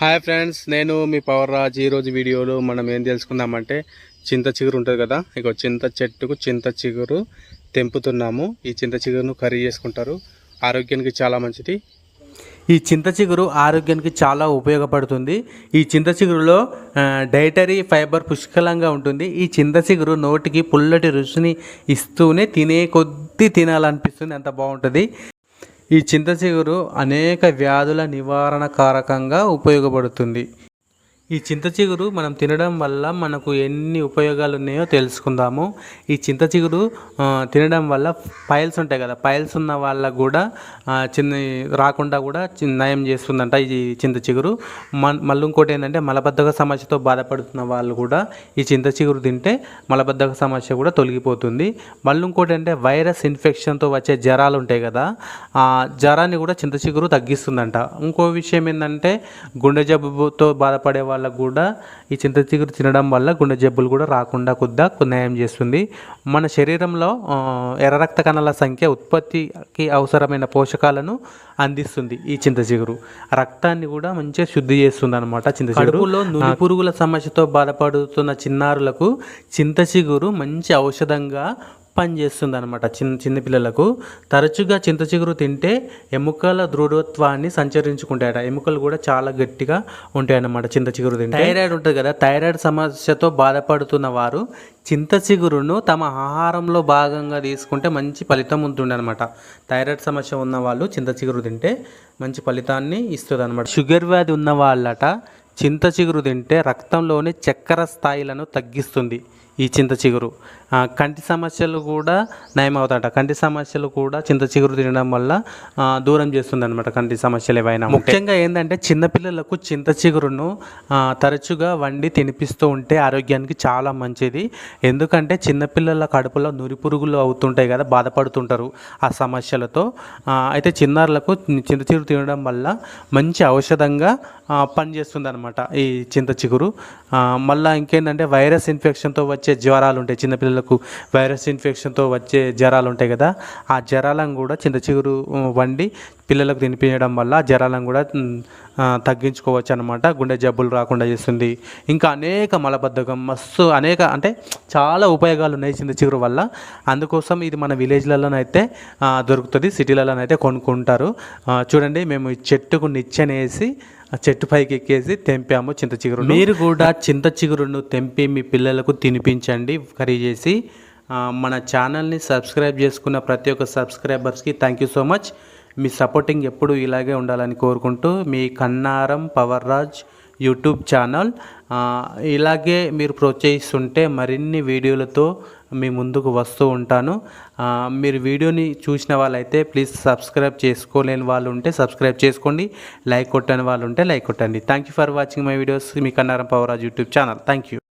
Hi friends నేను మీ power Raj. ఈరోజు వీడియోలో మనం ఏం తెలుసుకుందామంటే చింత చిగురు ఉంటుంది కదా? ఇక చింత చెట్టుకు చింత చిగురు తెంపుతున్నాము. ఈ చింత చిగురును కర్రీ చేసుకుంటారు. ఆరోగ్యానికి చాలా మంచిది. ఈ చింత చిగురు ఆరోగ్యానికి చాలా ఉపయోగపడుతుంది. ఈ చింత చిగురులో డైటరీ ఫైబర్ పుష్కలంగా ఉంటుంది. ఈ చింత చిగురు నోటికి పుల్లటి రుచిని ఇస్తూనే తినే కొద్దీ తినాలనిపిస్తుంది. అంత బాగుంటుంది. ఈ చింత చిగురు అనేక వ్యాధుల నివారణ కారకంగా ఉపయోగపడుతుంది. ఈ చింత చిగురు మనం తినడం వల్ల మనకు ఎన్ని ఉపయోగాలు ఉన్నాయో తెలుసుకుందాము. ఈ చింత చిగురు తినడం వల్ల పైల్స్ ఉంటాయి కదా పైల్స్ ఉన్న వాళ్ళకు కూడా చిన్న రాకుండా కూడా నయం చేస్తుందంట ఈ చింత చిగురు. మన్ మళ్ళీ ఇంకోటి ఏంటంటే మలబద్ధక సమస్యతో బాధపడుతున్న వాళ్ళు కూడా ఈ చింత చిగురు తింటే మలబద్ధక సమస్య కూడా తొలగిపోతుంది. మళ్ళీ ఇంకోటి అంటే వైరస్ ఇన్ఫెక్షన్తో వచ్చే జ్వరాలు ఉంటాయి కదా ఆ జ్వరాన్ని కూడా చింత చిగురు తగ్గిస్తుందంట. ఇంకో విషయం ఏంటంటే గుండె జబ్బుతో బాధపడే వాళ్ళకు కూడా ఈ చింత చిగురు తినడం వల్ల గుండె జబ్బులు కూడా రాకుండా కొద్దిగా నయం చేస్తుంది. మన శరీరంలో ఎర్ర రక్త కణాల సంఖ్య ఉత్పత్తికి అవసరమైన పోషకాలను అందిస్తుంది ఈ చింత చిగురు. రక్తాన్ని కూడా మంచిగా శుద్ధి చేస్తుంది అనమాట చింత చిగురులో నులి పురుగుల సమస్యతో బాధపడుతున్న చిన్నారులకు చింత చిగురు మంచి ఔషధంగా పనిచేస్తుంది అనమాట చిన్న చిన్న పిల్లలకు. తరచుగా చింత చిగురు తింటే ఎముకల దృఢత్వాన్ని సంచరించుకుంటాయట. ఎముకలు కూడా చాలా గట్టిగా ఉంటాయి అన్నమాట చింత చిగురు తింటే. థైరాయిడ్ ఉంటుంది కదా థైరాయిడ్ సమస్యతో బాధపడుతున్న వారు చింత చిగురును తమ ఆహారంలో భాగంగా తీసుకుంటే మంచి ఫలితం ఉంటుంది అనమాట థైరాయిడ్ సమస్య ఉన్న వాళ్ళు చింత చిగురు తింటే మంచి ఫలితాన్ని ఇస్తుంది అనమాట షుగర్ వ్యాధి ఉన్న వాళ్ళట చింత చిగురు తింటే రక్తంలోని చక్కెర స్థాయిలను తగ్గిస్తుంది. ఈ చింత చిగురు. కంటి సమస్యలు కూడా నయమవుతాట కంటి సమస్యలు కూడా చింత చిగురు తినడం వల్ల దూరం చేస్తుంది అనమాట కంటి సమస్యలు ఏవైనా ముఖ్యంగా ఏంటంటే చిన్నపిల్లలకు చింత చిగురును తరచుగా వండి తినిపిస్తూ ఉంటే ఆరోగ్యానికి చాలా మంచిది. ఎందుకంటే చిన్నపిల్లల కడుపులో నురి పురుగులు అవుతుంటాయి కదా బాధపడుతుంటారు ఆ సమస్యలతో. అయితే చిన్నారులకు చింత చిగురు తినడం వల్ల మంచి ఔషధంగా పనిచేస్తుంది అనమాట ఈ చింత చిగురు. మళ్ళీ ఇంకేంటంటే వైరస్ ఇన్ఫెక్షన్తో వచ్చే వచ్చే జ్వరాలు ఉంటాయి. చిన్నపిల్లలకు వైరస్ ఇన్ఫెక్షన్తో వచ్చే జ్వరాలు ఉంటాయి కదా ఆ జ్వరాలను కూడా చింత చిగురు వండి పిల్లలకు తినిపించడం వల్ల జ్వరాలను కూడా తగ్గించుకోవచ్చు అనమాట గుండె జబ్బులు రాకుండా చేస్తుంది. ఇంకా అనేక మలబద్ధకం మస్తు అనేక అంటే చాలా ఉపయోగాలు ఉన్నాయి చింత చిగురు వల్ల. అందుకోసం ఇది మన విలేజ్లలోనైతే దొరుకుతుంది సిటీలలోనైతే కొనుక్కుంటారు. చూడండి మేము ఈ చెట్టుకు నిచ్చెనేసి ఆ చెట్టు పైకి ఎక్కేసి తెంపాము చింత చిగురు మీరు కూడా చింత చిగురును తెంపి మీ పిల్లలకు తినిపించండి కర్రీ చేసి. మన ఛానల్ని సబ్స్క్రైబ్ చేసుకున్న ప్రతి ఒక్క సబ్స్క్రైబర్స్కి థ్యాంక్ యూ సో మచ్. మీ సపోర్టింగ్ ఎప్పుడు ఇలాగే ఉండాలని కోరుకుంటూ మీ Kannaram power Raj YouTube channel. ఇలాగే మీరు ప్రోత్సహిస్తుంటే మరిన్ని వీడియోలతో మీ ముందుకు వస్తూ ఉంటాను. మీరు వీడియోని చూసిన వాళ్ళైతే ప్లీజ్ సబ్స్క్రైబ్ చేసుకోలేని వాళ్ళు ఉంటే సబ్స్క్రైబ్ చేసుకోండి. లైక్ కొట్టని వాళ్ళు ఉంటే లైక్ కొట్టండి. Thank you for watching my videos me Kannaram Pawaraj YouTube channel. Thank you